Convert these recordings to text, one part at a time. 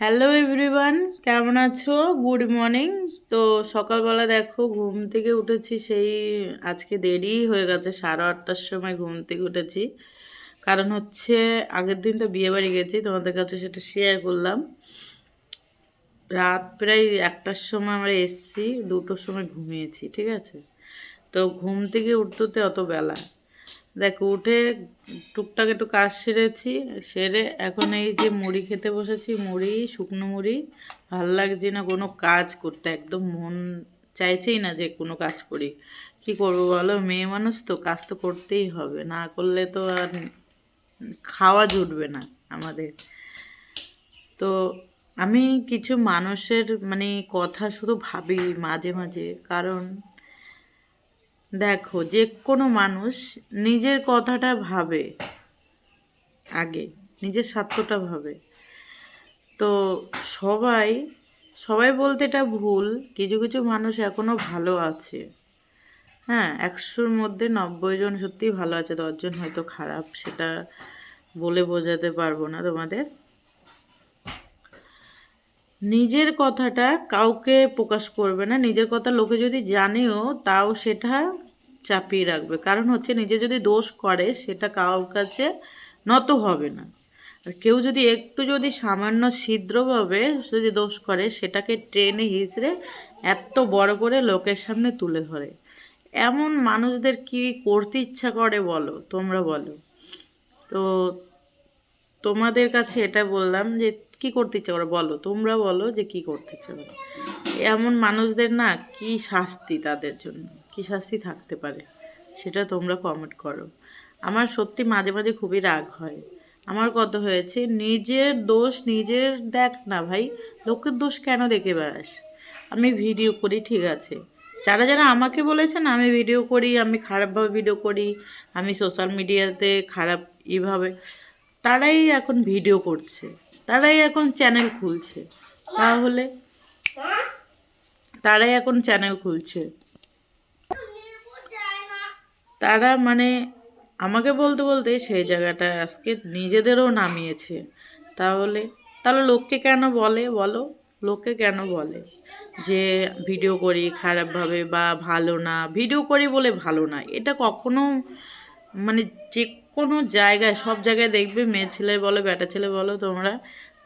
Hello everyone কেমন আছো? Good morning তো সকালবেলা দেখো, ঘুম থেকে উঠেছি সেই আজকে দেরি হয়ে গেছে, সাড়ে আটটার সময় ঘুম থেকে উঠেছি। কারণ হচ্ছে আগের দিন তো বিয়ে বাড়ি গেছি, তোমাদের কাছে সেটা শেয়ার করলাম। রাত প্রায় একটার সময় আমরা এসছি, দুটোর সময় ঘুমিয়েছি, ঠিক আছে? তো ঘুম থেকে উঠতে অত বেলা। দেখো, উঠে টুকটাক একটু কাজ সেরেছি, সেরে এখন এই যে মুড়ি খেতে বসেছি, মুড়ি, শুকনো মুড়ি, ভালো লাগছে না কোনো কাজ করতে, একদম মন চাইছেই না যে কোনো কাজ করি। কি করব বলো? মেয়ে মানুষ তো, কাজ তো করতেই হবে, না করলে তো আর খাওয়া জুটবে না আমাদের। তো আমি কিছু মানুষের মানে কথা শুধু ভাবি মাঝে মাঝে, কারণ দেখো, যে কোনো মানুষ নিজের কথাটা ভাবে আগে, নিজের স্বার্থটা ভাবে। তো সবাই সবাই বলতে এটা ভুল, কিছু কিছু মানুষ এখনও ভালো আছে। হ্যাঁ একশোর মধ্যে নব্বই জন সত্যিই ভালো আছে, দশজন হয়তো খারাপ, সেটা বলে বোঝাতে পারব না তোমাদের। নিজের কথাটা কাউকে প্রকাশ করবে না। নিজের কথা লোকে যদি জানেও, তাও সেটা চাপিয়ে রাখবে। কারণ হচ্ছে নিজে যদি দোষ করে, সেটা কারোর কাছে নত হবে না। আর কেউ যদি একটু যদি সামান্য ছিদ্রভাবে যদি দোষ করে, সেটাকে ট্রেনে হিচড়ে এত বড় করে লোকের সামনে তুলে ধরে। এমন মানুষদের কি করতে ইচ্ছা করে বলো? তোমরা বলো। তো তোমাদের কাছে এটা বললাম যে, কি করতে ইচ্ছা করে? বলো, তোমরা বলো যে, কি করতে ইচ্ছা এমন মানুষদের না, কি শাস্তি তাদের জন্য, কি শাস্তি থাকতে পারে, সেটা তোমরা কমেন্ট করো। আমার সত্যি মাঝে মাঝে খুবই রাগ হয়। আমার কত হয়েছে, নিজের দোষ নিজের দেখ না ভাই, লোকের দোষ কেন দেখে বেড়াস? আমি ভিডিও করি, ঠিক আছে। যারা যারা আমাকে বলেছেন, আমি ভিডিও করি, আমি খারাপভাবে ভিডিও করি, আমি সোশ্যাল মিডিয়াতে খারাপ ইভাবে তারাই এখন ভিডিও করছে, তারাই এখন চ্যানেল খুলছে। তাহলে তারাই এখন চ্যানেল খুলছে। তারা মানে আমাকে বলতে বলতে সেই জায়গাটা আজকে নিজেদেরও নামিয়েছে। তাহলে তাহলে লোককে কেন বলে? বলো, লোককে কেন বলে? যে ভিডিও করি খারাপভাবে বা ভালো না ভিডিও করি বলে ভালো না, এটা কখনো মানে যে কোনো জায়গায়, সব জায়গায় দেখবে মেয়ে ছেলে বলো, বেটা ছেলে বলো, তোমরা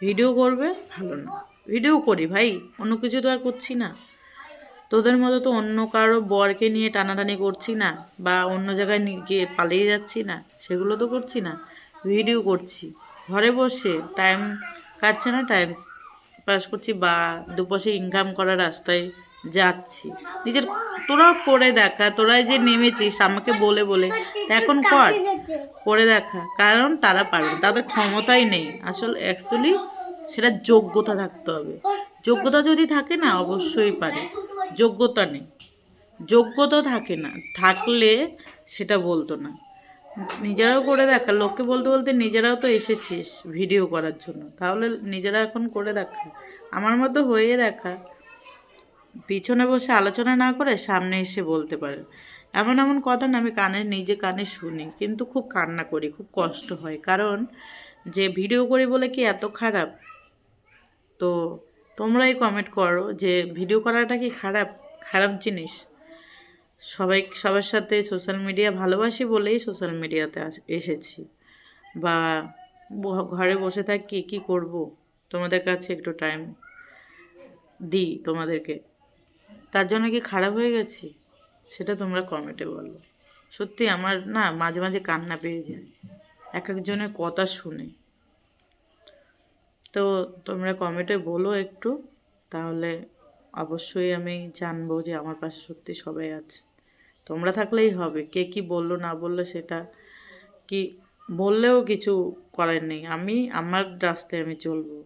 ভিডিও করবে, ভালো না। ভিডিও করি ভাই, অন্য কিছু তো আর করছি না। তোদের মতো তো অন্য কারও বরকে নিয়ে টানাটানি করছি না, বা অন্য জায়গায় গিয়ে পালিয়ে যাচ্ছি না, সেগুলো তো করছি না। ভিডিও করছি। ঘরে বসে টাইম কাটছে না টাইম পাস করছি, বা দুপাশে ইনকাম করার রাস্তায় যাচ্ছি। নিজের তোরাও করে দেখা, তোরাই যে নেমেছিস, আমাকে বলে বলে। এখন কর, করে দেখা, কারণ তারা পারবে তাদের ক্ষমতাই নেই। আসলে অ্যাকচুয়ালি সেটা যোগ্যতা থাকতে হবে। যোগ্যতা যদি থাকে না, অবশ্যই পারে। যোগ্যতা নেই। যোগ্যতা থাকে না, থাকলে সেটা বলতো না। নিজেরাও করে দেখা, লোককে বলতে বলতে নিজেরাও তো এসেছিস ভিডিও করার জন্য। তাহলে নিজেরা এখন করে দেখা। আমার মতো হয়ে দেখা। পিছনে বসে আলোচনা না করে সামনে এসে বলতে পারে, এমন এমন কথা না, আমি কানে, নিজে কানে শুনি, কিন্তু খুব কান্না করি, খুব কষ্ট হয়। কারণ যে ভিডিও করি বলে কি এত খারাপ? তো তোমরাই কমেন্ট করো যে ভিডিও করাটা কি খারাপ? খারাপ জিনিস। সবাই, সবার সাথে সোশ্যাল মিডিয়া ভালোবাসি বলেই সোশ্যাল মিডিয়াতে এসেছি। বা ঘরে বসে থাকি, কি করব? তোমাদের কাছে একটু টাইম দিই তোমাদেরকে। তার জন্য কি খারাপ হয়ে গেছি? সেটা তোমরা কমেন্টে বলো। সত্যি আমার না মাঝে মাঝে কান্না পেয়ে যায়। এক একজনের কথা শুনে। তো তোমরা কমেন্টে বলো একটু, তাহলে অবশ্যই আমি জানব যে আমার পাশে সত্যি সবাই আছে। তোমরা থাকলেই হবে, কে কি বলল না বলল সেটা কি, বললেও কিছু করার নেই। আমি, আমার রাস্তায় আমি চলবো।